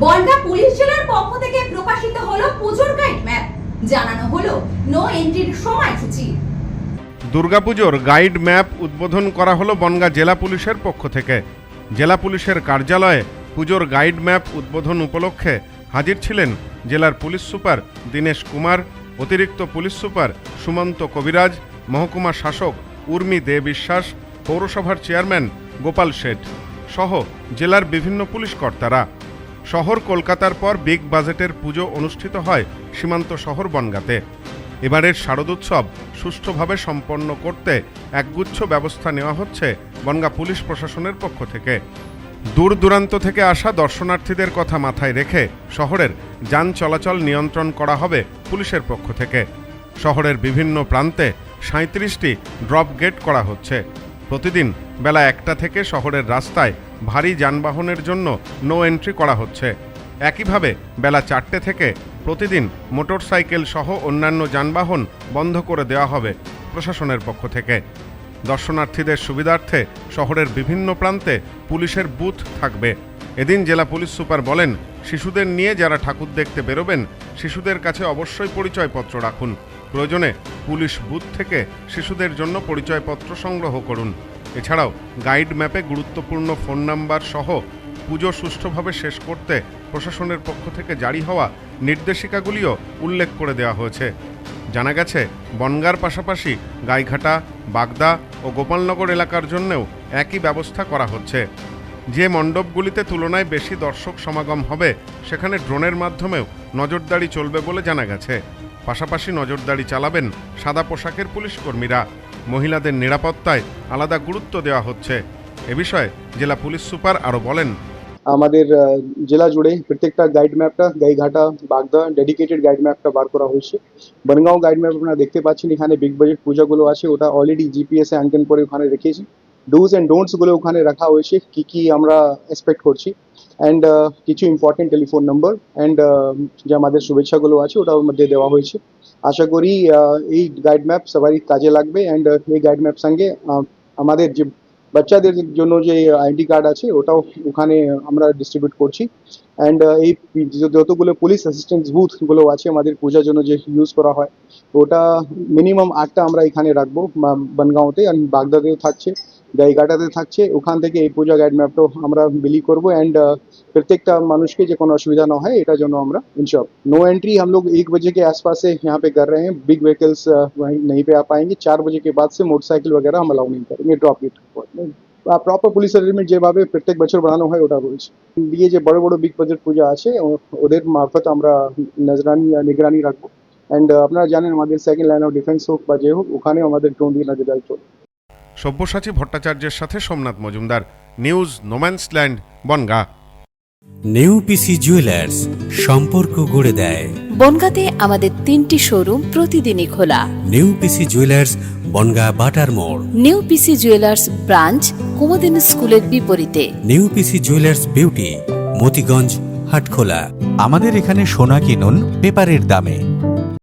Bongaon police জেলার পক্ষ থেকে প্রকাশিত হলো পুজোর গাইড ম্যাপ জানানো হলো নো এন্ট্রির সময়সূচি। দুর্গাপুজোর গাইড ম্যাপ উদ্বোধন করা হলো বনগাঁ জেলা পুলিশের পক্ষ থেকে। জেলা পুলিশের কার্যালয়ে পুজোর গাইড ম্যাপ উদ্বোধন উপলক্ষে হাজির ছিলেন জেলার পুলিশ সুপার দীনেশ কুমার, অতিরিক্ত পুলিশ সুপার সুমন্ত কবিরাজ, মহকুমা শাসক উর্মি দে বিশ্বাস, পৌরসভার চেয়ারম্যান গোপাল শেঠ সহ জেলার বিভিন্ন পুলিশ কর্তারা। শহর কলকাতার পর বিগ বাজেটের পুজো অনুষ্ঠিত হয় সীমান্ত শহর বনগাঁতে। এবারের শারদোৎসব সুষ্ঠুভাবে সম্পন্ন করতে একগুচ্ছ ব্যবস্থা নেওয়া হচ্ছে বনগা পুলিশ প্রশাসনের পক্ষ থেকে। দূর দূরান্ত থেকে আসা দর্শনার্থীদের কথা মাথায় রেখে শহরের যান চলাচল নিয়ন্ত্রণ করা হবে পুলিশের পক্ষ থেকে। শহরের বিভিন্ন প্রান্তে সাঁত্রিশটি ড্রপ গেট করা হচ্ছে। প্রতিদিন বেলা একটা থেকে শহরের রাস্তায় ভারী যানবাহনের জন্য নো এন্ট্রি করা হচ্ছে। একইভাবে বেলা চারটে থেকে প্রতিদিন মোটরসাইকেল সহ অন্যান্য যানবাহন বন্ধ করে দেওয়া হবে প্রশাসনের পক্ষ থেকে। দর্শনার্থীদের সুবিধার্থে শহরের বিভিন্ন প্রান্তে পুলিশের বুথ থাকবে। এদিন জেলা পুলিশ সুপার বলেন, শিশুদের নিয়ে যারা ঠাকুর দেখতে বেরোবেন, শিশুদের কাছে অবশ্যই পরিচয়পত্র রাখুন। প্রয়োজনে পুলিশ বুথ থেকে শিশুদের জন্য পরিচয়পত্র সংগ্রহ করুন। এছাড়াও গাইড ম্যাপে গুরুত্বপূর্ণ ফোন নাম্বার সহ পুজো সুষ্ঠুভাবে শেষ করতে প্রশাসনের পক্ষ থেকে জারি হওয়া নির্দেশিকাগুলিও উল্লেখ করে দেওয়া হয়েছে। জানা গেছে, বনগার পাশাপাশি গাইঘাটা, বাগদা ও গোপালনগর এলাকার জন্যও একই ব্যবস্থা করা হচ্ছে। যে মণ্ডপগুলিতে তুলনায় বেশি দর্শক সমাগম হবে, সেখানে ড্রোনের মাধ্যমেও নজরদারি চলবে বলে জানা গেছে। পাশাপাশি নজরদারি চালাবেন সাদা পোশাকের পুলিশ কর্মীরা। মহিলাদের নিরাপত্তায় আলাদা গুরুত্ব দেওয়া হচ্ছে। এ বিষয়ে জেলা পুলিশ সুপার আরও বলেন। আমাদের জেলা জুড়ে প্রত্যেকটা গাইড ম্যাপটা গাইঘাটা, বাগদা ডেডিকেটেড গাইড ম্যাপটা বার করা হয়েছে। বনগাঁও গাইড ম্যাপ আপনারা দেখতে পাচ্ছেন, এখানে বিগ বাজেট পূজাগুলো আছে, ওটা অলরেডি জিপিএস এ অ্যান্টেন করে ওখানে রেখেছি। ডুজ অ্যান্ড ডোন্টসগুলো ওখানে রাখা হয়েছে, কি কি আমরা এক্সপেক্ট করছি। অ্যান্ড কিছু ইম্পর্টেন্ট টেলিফোন নাম্বার অ্যান্ড যে আমাদের শুভেচ্ছাগুলো আছে ওটা ওর মধ্যে দেওয়া হয়েছে। আশা করি এই গাইড ম্যাপ সবারই কাজে লাগবে অ্যান্ড এই গাইড ম্যাপ সঙ্গে আমাদের যে বাচ্চাদের জন্য যে আইডি কার্ড আছে, ওটাও ওখানে আমরা ডিস্ট্রিবিউট করছি। অ্যান্ড এই যতগুলো পুলিশ অ্যাসিস্ট্যান্স বুথগুলো আছে, আমাদের পূজার জন্য যে ইউজ করা হয়, ওটা মিনিমাম আটটা আমরা এখানে রাখব বনগাঁওতে। আর বাগদাতেও থাকছে। গাইঘাটাতে থাকছে ওখান থেকে এই পূজা গাইড ম্যাপটাও আমরা বিলি করব অ্যান্ড प्रत्येकটা মানুষকে যে কোনো অসুবিধা না হয় এটার জন্য আমরা इंश्योर नो एंट्री हम लोग एक बजे के आसपास से यहाँ पे कर रहे हैं बिग व्हीकल्स नहीं पे आ पाएँगे चार बजे के बाद से मोटरसाइकिल वगैरह हम अलाउ नहीं करेंगे drop it proper police arrangement যেভাবে প্রত্যেক বছর বানানো হয় ওটা বলছি দিয়ে যে বড় বড় বিগ বাজেট পূজা আছে ওদের মারফত আমরা নজরানি নিগরানি রাখবো অ্যান্ড আপনারা জানেন আমাদের সেকেন্ড লাইন অফ ডিফেন্স হোক বা যে হোক ওখানেও আমাদের ড্রোন দিয়ে নজরদারি চলবে সব্যসাচী ভট্টাচার্যের সাথে Somnath Majumdar. News no man's land Bongaon. New PC jewellers সম্পর্ক গড়ে দেয়। বনগাঁতে আমাদের তিনটি শোরুম প্রতিদিনই খোলা। নেউপিসি জুয়েলার্স বনগা বাটার মোড়। New PC jewellers branch Kumudini স্কুলের বিপরীতে। New PC jewellers beauty Matiganj Hatkhola. আমাদের এখানে সোনা কিনুন পেপারের দামে।